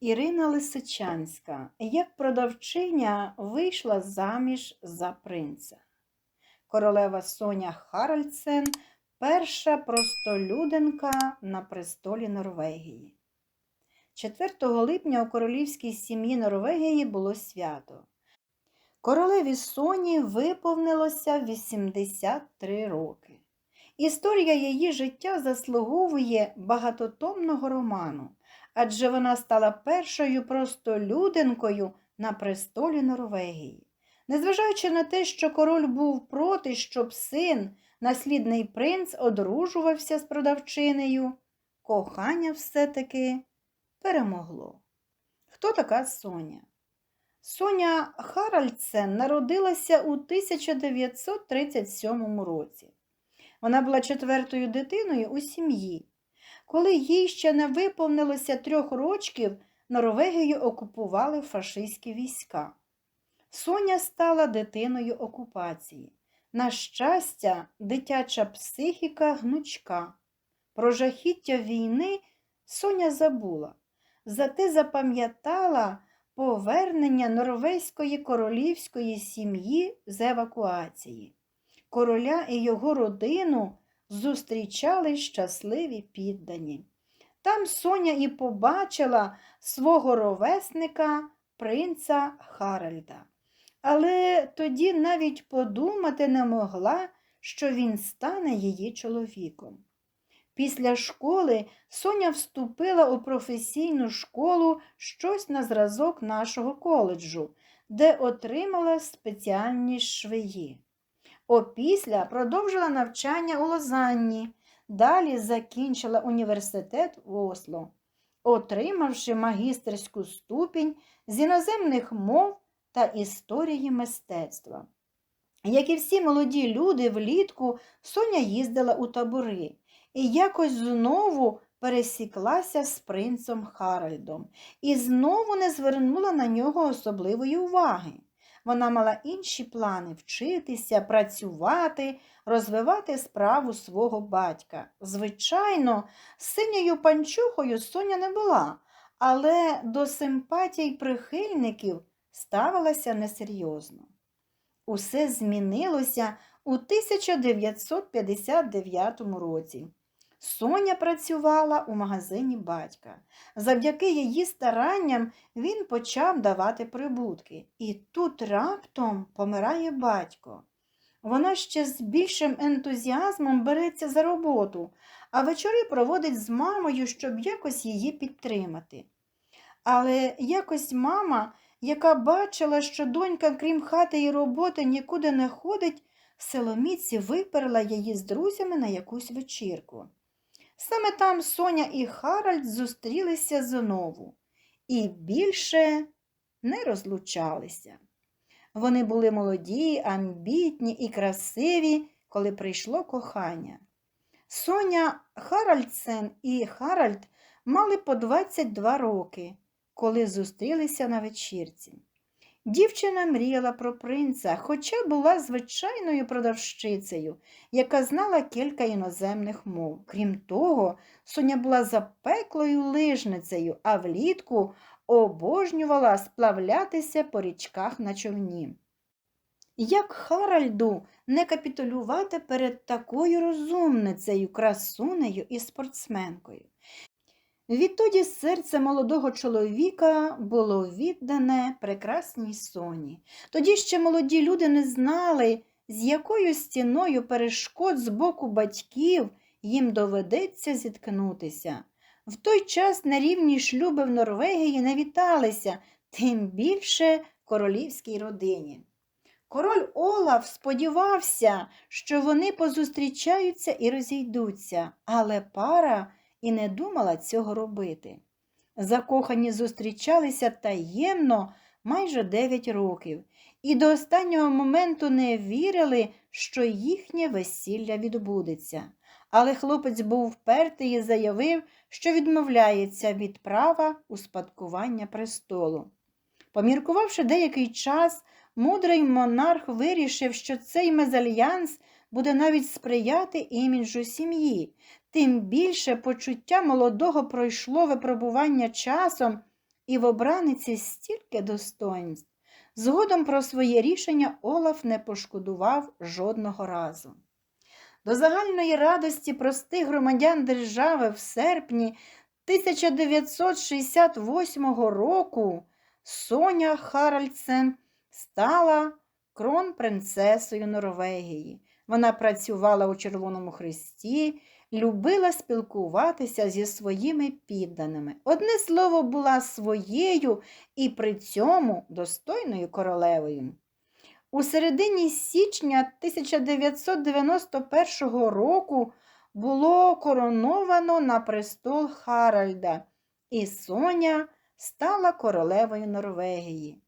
Ірина Лисичанська, як продавчиня, вийшла заміж за принца. Королева Соня Харальдсен перша простолюдинка на престолі Норвегії. 4 липня у королівській сім'ї Норвегії було свято. Королеві Соні виповнилося 83 роки. Історія її життя заслуговує багатотомного роману, адже вона стала першою простолюдинкою на престолі Норвегії. Незважаючи на те, що король був проти, щоб син, наслідний принц, одружувався з продавчинею, кохання все-таки перемогло. Хто така Соня? Соня Харальдсен народилася у 1937 році. Вона була четвертою дитиною у сім'ї. Коли їй ще не виповнилося трьох рочків, Норвегію окупували фашистські війська. Соня стала дитиною окупації. На щастя, дитяча психіка гнучка. Про жахіття війни Соня забула, зате запам'ятала повернення норвезької королівської сім'ї з евакуації. Короля і його родину зустрічали щасливі піддані. Там Соня і побачила свого ровесника, принца Харальда. Але тоді навіть подумати не могла, що він стане її чоловіком. Після школи Соня вступила у професійну школу щось на зразок нашого коледжу, де отримала спеціальні швеї. Опісля продовжила навчання у Лозанні, далі закінчила університет в Осло, отримавши магістерську ступінь з іноземних мов та історії мистецтва. Як і всі молоді люди, влітку Соня їздила у табори і якось знову пересіклася з принцем Харальдом і знову не звернула на нього особливої уваги. Вона мала інші плани вчитися, працювати, розвивати справу свого батька. Звичайно, синьою панчухою Соня не була, але до симпатій прихильників ставилася несерйозно. Усе змінилося у 1959 році. Соня працювала у магазині батька. Завдяки її старанням він почав давати прибутки. І тут раптом помирає батько. Вона ще з більшим ентузіазмом береться за роботу, а вечори проводить з мамою, щоб якось її підтримати. Але якось мама, яка бачила, що донька, крім хати і роботи, нікуди не ходить, в силоміці виперла її з друзями на якусь вечірку. Саме там Соня і Харальд зустрілися знову і більше не розлучалися. Вони були молоді, амбітні і красиві, коли прийшло кохання. Соня Харальдсен і Харальд мали по 22 роки, коли зустрілися на вечірці. Дівчина мріяла про принца, хоча була звичайною продавщицею, яка знала кілька іноземних мов. Крім того, Соня була запеклою лижницею, а влітку обожнювала сплавлятися по річках на човні. Як Харальду не капітулювати перед такою розумницею, красунею і спортсменкою? Відтоді серце молодого чоловіка було віддане прекрасній соні. Тоді ще молоді люди не знали, з якою стіною перешкод з боку батьків їм доведеться зіткнутися. В той час на рівні шлюби в Норвегії не віталися, тим більше королівській родині. Король Олаф сподівався, що вони позустрічаються і розійдуться, але пара і не думала цього робити. Закохані зустрічалися таємно майже дев'ять років і до останнього моменту не вірили, що їхнє весілля відбудеться. Але хлопець був впертий і заявив, що відмовляється від права успадкування престолу. Поміркувавши деякий час, мудрий монарх вирішив, що цей мезальянс буде навіть сприяти іміджу сім'ї, тим більше почуття молодого пройшло випробування часом і в обраниці стільки достоинств. Згодом про своє рішення Олаф не пошкодував жодного разу. До загальної радості простих громадян держави в серпні 1968 року Соня Харальдсен стала кронпринцесою Норвегії. Вона працювала у Червоному Хресті, любила спілкуватися зі своїми підданими. Одне слово, була своєю і при цьому достойною королевою. У середині січня 1991 року було короновано на престол Харальда, і Соня стала королевою Норвегії.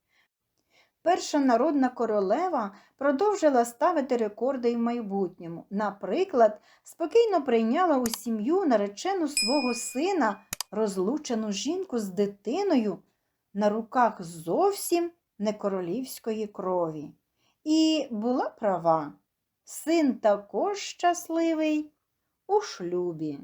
Перша народна королева продовжила ставити рекорди й в майбутньому. Наприклад, спокійно прийняла у сім'ю наречену свого сина, розлучену жінку з дитиною на руках зовсім не королівської крові. І була права. Син також щасливий у шлюбі.